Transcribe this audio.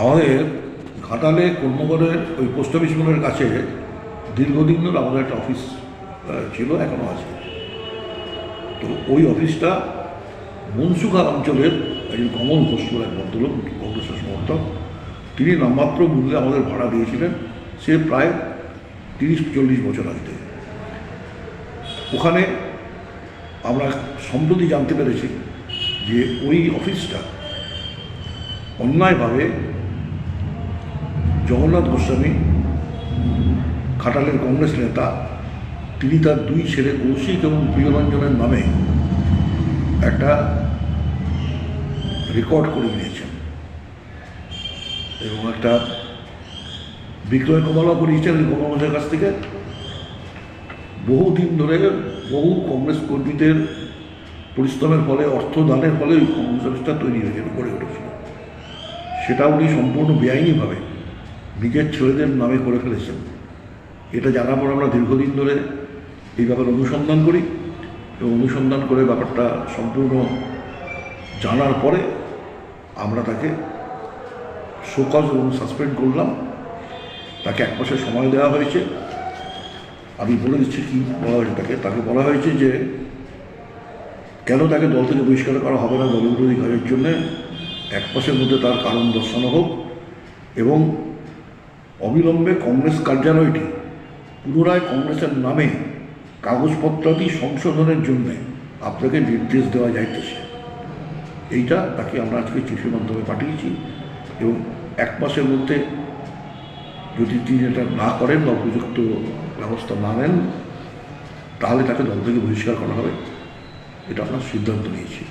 আমাদের ঘাটালে কর্মগড়ের ওই পোস্ট অফিস মোড়ের কাছে দীর্ঘদিন ধরে আমাদের একটা অফিস ছিল এখনও আছে। তো ওই অফিসটা মনসুখা অঞ্চলের একজন কমল ঘোষ এক ভদ্রলোক কংগ্রেসের সমর্থক, তিনি নামমাত্র মূল্যে আমাদের ভাড়া দিয়েছিলেন, সে প্রায় তিরিশ, চল্লিশ বছর আগে। ওখানে আমরা সম্প্রতি জানতে পেরেছি যে ওই অফিসটা অন্যায়ভাবে জগন্নাথ গোস্বামী খাটালের কংগ্রেস নেতা, তিনি তার দুই ছেলে কৌশিক এবং প্রিয়রঞ্জনের নামে একটা রেকর্ড করে নিয়েছেন এবং একটা বিক্রয় কমলা করিয়েছেন কমলের কাছ থেকে। বহুদিন ধরে বহু কংগ্রেস কর্মীদের পরিশ্রমের ফলে অর্থদানের ফলে ওই কংগ্রেস তৈরি হয়েছিল গড়ে উঠেছিল। সেটা উনি সম্পূর্ণ বেআইনিভাবে নিজের ছেলেদের নামে করে ফেলেছেন। এটা জানার পর আমরা দীর্ঘদিন ধরে এই ব্যাপারে অনুসন্ধান করি এবং অনুসন্ধান করে ব্যাপারটা সম্পূর্ণ জানার পরে আমরা তাকে শোকজ এবং সাসপেন্ড করলাম। তাকে এক মাসের সময় দেওয়া হয়েছে। আমি বলে দিচ্ছি কী বলা হয়েছে তাকে। তাকে বলা হয়েছে যে, কেন তাকে দল থেকে বহিষ্কার করা হবে না দলবিরোধী কাজের জন্যে এক মাসের মধ্যে তার কারণ দর্শানো হোক এবং অবিলম্বে কংগ্রেস কার্যালয়টি পুনরায় কংগ্রেসের নামে কাগজপত্রাদি সংশোধনের জন্য আপনাকে নির্দেশ দেওয়া যাইতেছে। এইটা তাকে আমরা আজকে চিঠির মাধ্যমে পাঠিয়েছি এবং এক মাসের মধ্যে যদি তিনি এটা না করেন বা উপযুক্ত ব্যবস্থা না নেন, তাহলে তাকে দল থেকে বহিষ্কার করা হবে। এটা আমরা সিদ্ধান্ত নিয়েছি।